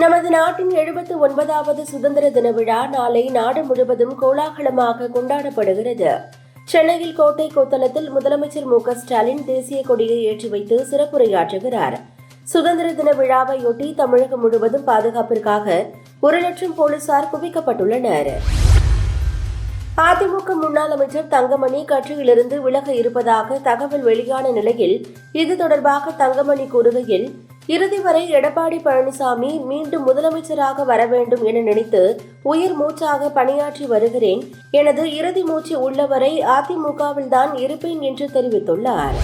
நமது நாட்டின் எழுபத்து ஒன்பதாவது சுதந்திர தின விழா நாளை நாடு முழுவதும் கோலாகலமாக கொண்டாடப்படுகிறது. சென்னையில் கோட்டை கொத்தளத்தில் முதலமைச்சர் மு க ஸ்டாலின் தேசிய கொடியை ஏற்றி வைத்து சிறப்புரையாற்றுகிறார். சுதந்திர தின விழாவையொட்டி தமிழகம் முழுவதும் பாதுகாப்பிற்காக ஒரு லட்சம் போலீசார் குவிக்கப்பட்டுள்ளனர். அதிமுக முன்னாள் அமைச்சர் தங்கமணி கட்சியிலிருந்து விலக இருப்பதாக தகவல் வெளியான நிலையில் இது தொடர்பாக தங்கமணி கூறுகையில் இறுதி வரை எடப்பாடி பழனிசாமி மீண்டும் முதலமைச்சராக வர வேண்டும் என நினைத்து உயிர் மூச்சாக பணியாற்றி வருகிறேன். எனது இறுதி மூச்சு உள்ளவரை அதிமுகவில் தான் இருப்பேன் என்று தெரிவித்துள்ளார்.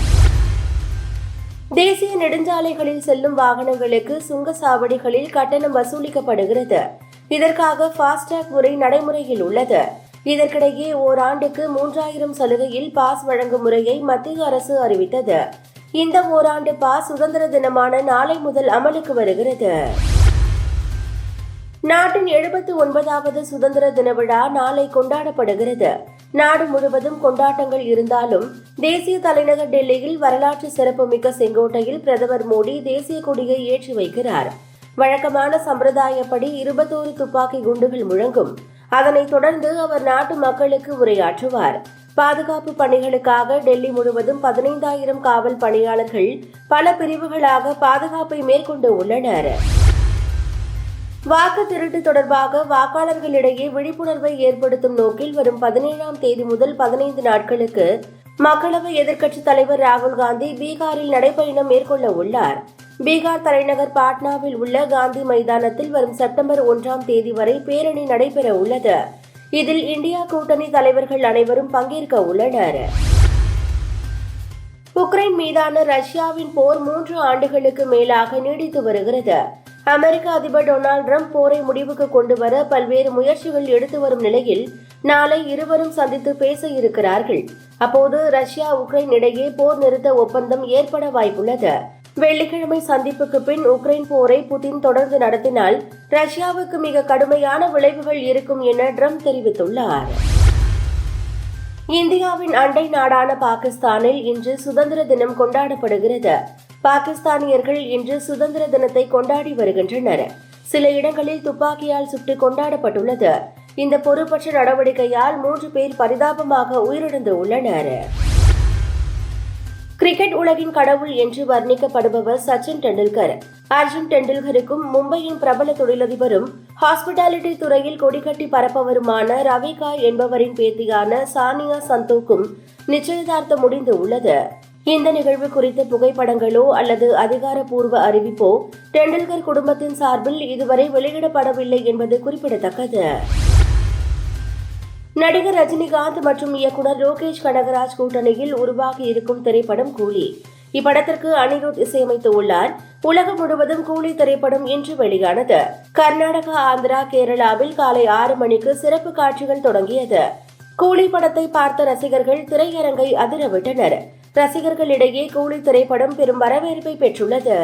தேசிய நெடுஞ்சாலைகளில் செல்லும் வாகனங்களுக்கு சுங்கச்சாவடிகளில் கட்டணம் வசூலிக்கப்படுகிறது. இதற்காக ஃபாஸ்டேக் முறை நடைமுறையில் உள்ளது. இதற்கிடையே ஓராண்டுக்கு மூன்றாயிரம் சலுகையில் பாஸ் வழங்கும் முறையை மத்திய அரசு அறிவித்தது. இந்த ஓராண்டு பா சுதந்திர தினமான நாளை முதல் அமலுக்கு வருகிறது. நாட்டின் எழுபத்து ஒன்பதாவது சுதந்திர தின விழா நாளை கொண்டாடப்படுகிறது. நாடு முழுவதும் கொண்டாட்டங்கள் இருந்தாலும் தேசிய தலைநகர் டெல்லியில் வரலாற்று சிறப்புமிக்க செங்கோட்டையில் பிரதமர் மோடி தேசிய கொடியை ஏற்றி வைக்கிறார். வழக்கமான சம்பிரதாயப்படி இருபத்தோரு துப்பாக்கி குண்டுகள் முழங்கும். அதனைத் தொடர்ந்து அவர் நாட்டு மக்களுக்கு உரையாற்றுவார். பாதுகாப்பு பணிகளுக்காக டெல்லி முழுவதும் பதினைந்தாயிரம் காவல் பணியாளர்கள் பல பிரிவுகளாக பாதுகாப்பை மேற்கொண்டு உள்ளனர். வாக்கு திருட்டு தொடர்பாக வாக்காளர்களிடையே விழிப்புணர்வை ஏற்படுத்தும் நோக்கில் வரும் பதினேழாம் தேதி முதல் பதினைந்து நாட்களுக்கு மக்களவை எதிர்க்கட்சித் தலைவர் ராகுல் காந்தி பீகாரில் நடைபயணம் மேற்கொள்ள உள்ளார். பீகார் தலைநகர் பாட்னாவில் உள்ள காந்தி மைதானத்தில் வரும் செப்டம்பர் ஒன்றாம் தேதி வரை பேரணி நடைபெற உள்ளது. இதில் இந்தியா கூட்டணி தலைவர்கள் அனைவரும் பங்கேற்க உள்ளனர். உக்ரைன் மீதான ரஷ்யாவின் போர் மூன்று ஆண்டுகளுக்கு மேலாக நீடித்து வருகிறது. அமெரிக்க அதிபர் டொனால்டு ட்ரம்ப் போரை முடிவுக்கு கொண்டு வர பல்வேறு முயற்சிகள் எடுத்து வரும் நிலையில் நாளை இருவரும் சந்தித்து பேச இருக்கிறார்கள். அப்போது ரஷ்யா உக்ரைன் இடையே போர் நிறுத்த ஒப்பந்தம் ஏற்பட வாய்ப்புள்ளது. வெள்ளிக்கிழமை சந்திப்புக்கு பின் உக்ரைன் போரை புதின் தொடர்ந்து நடத்தினால் ரஷ்யாவுக்கு மிக கடுமையான விளைவுகள் இருக்கும் என ட்ரம்ப் தெரிவித்துள்ளார். இந்தியாவின் அண்டை நாடான பாகிஸ்தானில் இன்று சுதந்திர தினம் கொண்டாடப்படுகிறது. பாகிஸ்தானியர்கள் இன்று சுதந்திர தினத்தை கொண்டாடி வருகின்றனர். சில இடங்களில் துப்பாக்கியால் சுட்டு கொண்டாடப்பட்டுள்ளது. இந்த பொறுப்பற்ற நடவடிக்கையால் மூன்று பேர் பரிதாபமாக உயிரிழந்து உள்ளனர் கிரிக்கெட் உலகின் கடவுள் என்று வர்ணிக்கப்படுபவர் சச்சின் டெண்டுல்கர். அர்ஜுன் டெண்டுல்கருக்கும் மும்பையின் பிரபல தொழிலதிபரும் ஹாஸ்பிட்டாலிட்டி துறையில் கொடிகட்டி பரப்பவருமான ரவிகா என்பவரின் பேத்தியான சானியா சந்தோக்கும் நிச்சயதார்த்தம் முடிந்து உள்ளது. இந்த நிகழ்வு குறித்த புகைப்படங்களோ அல்லது அதிகாரப்பூர்வ அறிவிப்போ டெண்டுல்கர் குடும்பத்தின் சார்பில் இதுவரை வெளியிடப்படவில்லை என்பது குறிப்பிடத்தக்கது. நடிகர் ரஜினிகாந்த் மற்றும் இயக்குனர் லோகேஷ் கனகராஜ் கூட்டணியில் உருவாகி இருக்கும் திரைப்படம் கூலி. இப்படத்திற்கு அனிருத் இசையமைத்து உள்ளார் உலகம் முழுவதும் கூலி திரைப்படம் இன்று வெளியானது. கர்நாடகா ஆந்திரா கேரளாவில் காலை ஆறு மணிக்கு சிறப்பு காட்சிகள் தொடங்கியது. கூலி படத்தை பார்த்த ரசிகர்கள் திரையரங்கை அதிரவிட்டனர். ரசிகர்களிடையே கூலி திரைப்படம் பெரும் வரவேற்பை பெற்றுள்ளது.